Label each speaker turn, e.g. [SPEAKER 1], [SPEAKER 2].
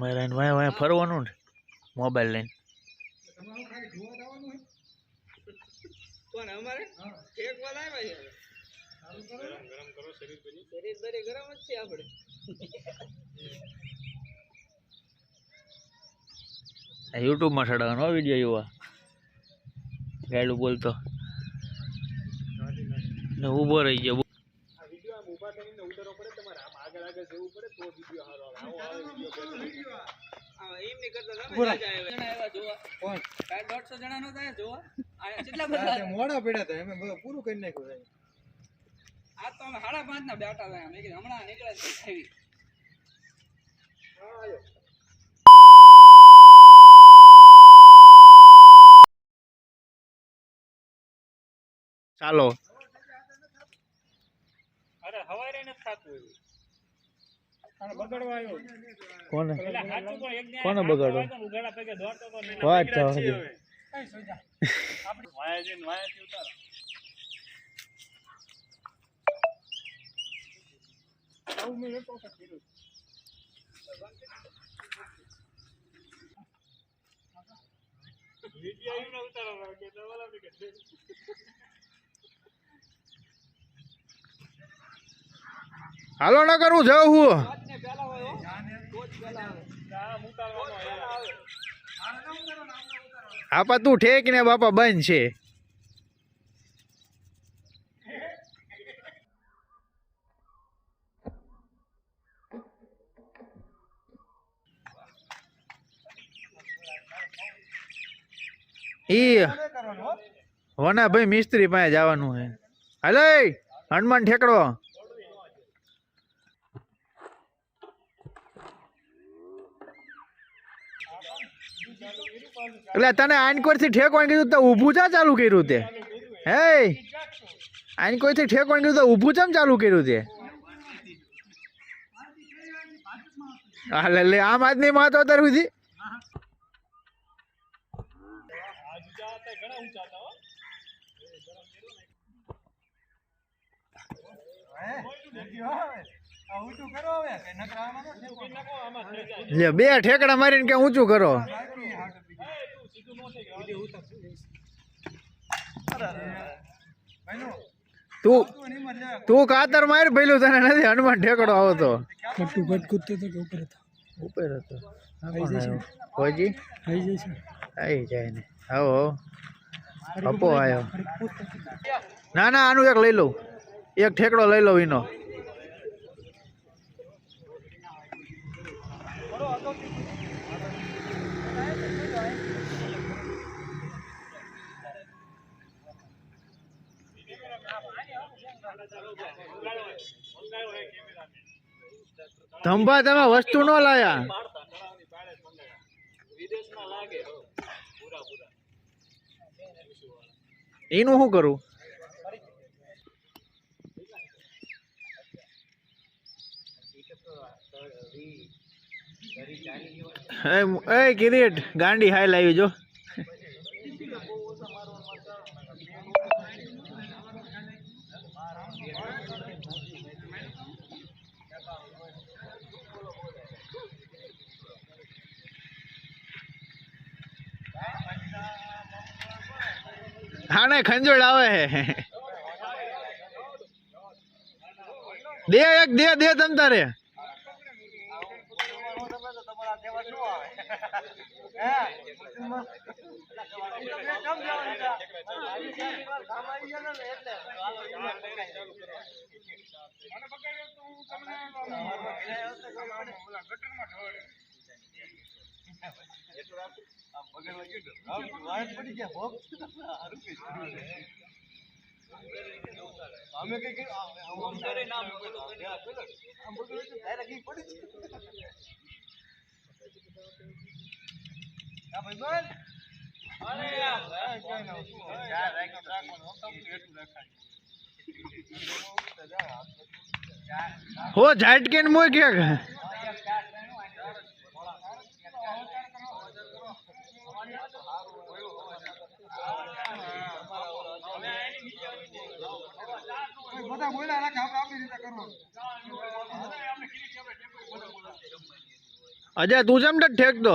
[SPEAKER 1] મારે વાંહે વાંહે ફરવાનું ને મોબાઈલ લઈને.
[SPEAKER 2] કોણ અમારે? એક વાર આવ્યા છે
[SPEAKER 1] ને ઊભો રહી ગયો.
[SPEAKER 2] આપણે જોવા એમ કરતા તમે જણા જોવા. જણા જોવા. આ કેટલા બધા
[SPEAKER 3] મોડા પડ્યા હતા એમ પૂરું કરી નાખ્યું
[SPEAKER 2] આ તો અમે સાડા પાંચ ના બેઠા હતા મેં કીધું હમણાં નીકળે છે આવી
[SPEAKER 1] ચાલો.
[SPEAKER 4] અરે હવારે નથી થાતું એવું.
[SPEAKER 1] કોને? કોને બગાડો? વાત જવા દે. હાલો ન કરવું જવું હું આપા, તું ઠેક ને બાપા, બંધ છે. ઈ વના ભાઈ મિસ્ત્રી પાસે જવાનું છે. હાલે હનુમાન ઠેકડો. એટલે તને આનકોર ઠેક ઠેકવાનું કીધું તો ઊભું ચા ચાલુ કર્યું તે હે કોઈથી ઠેક ઠેકવાનું કીધું તો ઊભું ચમ ચાલુ કર્યું તે હા લે આમ આદમી માં તો અત્યાર સુધી
[SPEAKER 3] કરો
[SPEAKER 1] લે બે ઠેકડા મારીને કે ઊંચું કરો. તું
[SPEAKER 3] તું
[SPEAKER 1] કાતર માર પેલું તને નથી હનુમાન ઠેકડો આવતો.
[SPEAKER 3] તો ઉપર હતા.
[SPEAKER 1] ઉપર હતો. આ કોણ આવ્યો? ફોજી?
[SPEAKER 3] આવી જશે.
[SPEAKER 1] આવી જાય ને. આવો અપો આવ્યો. ના ના આનું એક લઈ લઉં. એક ઠેકડો લઈ લઉં એનો. ધંભા તમે વસ્તુ ન લાયા. એનું શું કરું એ કિરીટ ગાંડી હાઈ લાવી જો હાને ખંજોળ આવે હે. દે એક દે દે તમ તારે.
[SPEAKER 3] આમ કરે નામ પડી છે
[SPEAKER 1] હો ઝાટકેન મોય કે
[SPEAKER 3] બધા બોલ્યા રાખે આપણે આપણી રીતે કરવાનું
[SPEAKER 1] અજય તું જેમ ઠેક ઠેકતો?